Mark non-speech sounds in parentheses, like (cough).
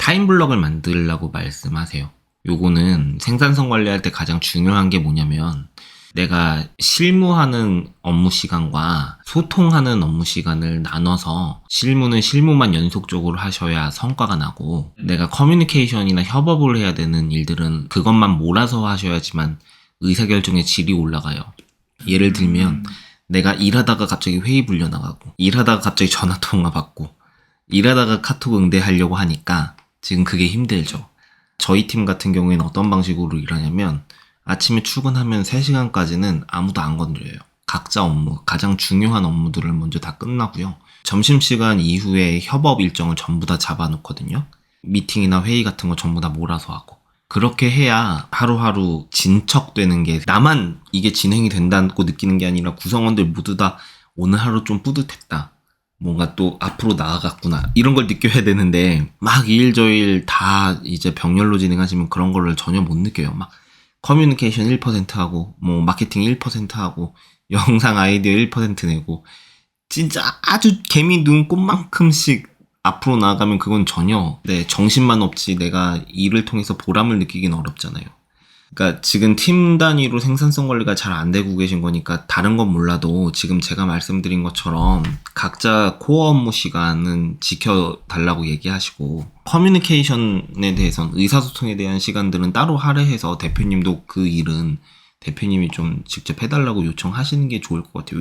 타임블럭을 만들라고 말씀하세요. 요거는 생산성 관리할 때 가장 중요한 게 뭐냐면 내가 실무하는 업무 시간과 소통하는 업무 시간을 나눠서 실무는 실무만 연속적으로 하셔야 성과가 나고 내가 커뮤니케이션이나 협업을 해야 되는 일들은 그것만 몰아서 하셔야지만 의사결정의 질이 올라가요. 예를 들면 내가 일하다가 갑자기 회의 불려나가고 일하다가 갑자기 전화 통화 받고 일하다가 카톡 응대하려고 하니까 지금 그게 힘들죠. 저희 팀 같은 경우에는 어떤 방식으로 일하냐면 아침에 출근하면 3시간까지는 아무도 안 건드려요. 각자 업무, 가장 중요한 업무들을 먼저 다 끝나고요. 점심시간 이후에 협업 일정을 전부 다 잡아놓거든요. 미팅이나 회의 같은 거 전부 다 몰아서 하고. 그렇게 해야 하루하루 진척되는 게 나만 이게 진행이 된다고 느끼는 게 아니라 구성원들 모두 다 오늘 하루 좀 뿌듯했다. 뭔가 또 앞으로 나아갔구나. 이런 걸 느껴야 되는데 막 일저일 다 이제 병렬로 진행하시면 그런 거를 전혀 못 느껴요. 막 커뮤니케이션 1% 하고 뭐 마케팅 1% 하고 (laughs) 영상 아이디어 1% 내고 진짜 아주 개미 눈꽃만큼씩 앞으로 나아가면 그건 전혀 네 정신만 없지 내가 일을 통해서 보람을 느끼긴 어렵잖아요. 그러니까 지금 팀 단위로 생산성 관리가 잘 안 되고 계신 거니까 다른 건 몰라도 지금 제가 말씀드린 것처럼 각자 코어 업무 시간은 지켜달라고 얘기하시고 커뮤니케이션에 대해서는 의사소통에 대한 시간들은 따로 할애해서 대표님도 그 일은 대표님이 좀 직접 해달라고 요청하시는 게 좋을 것 같아요.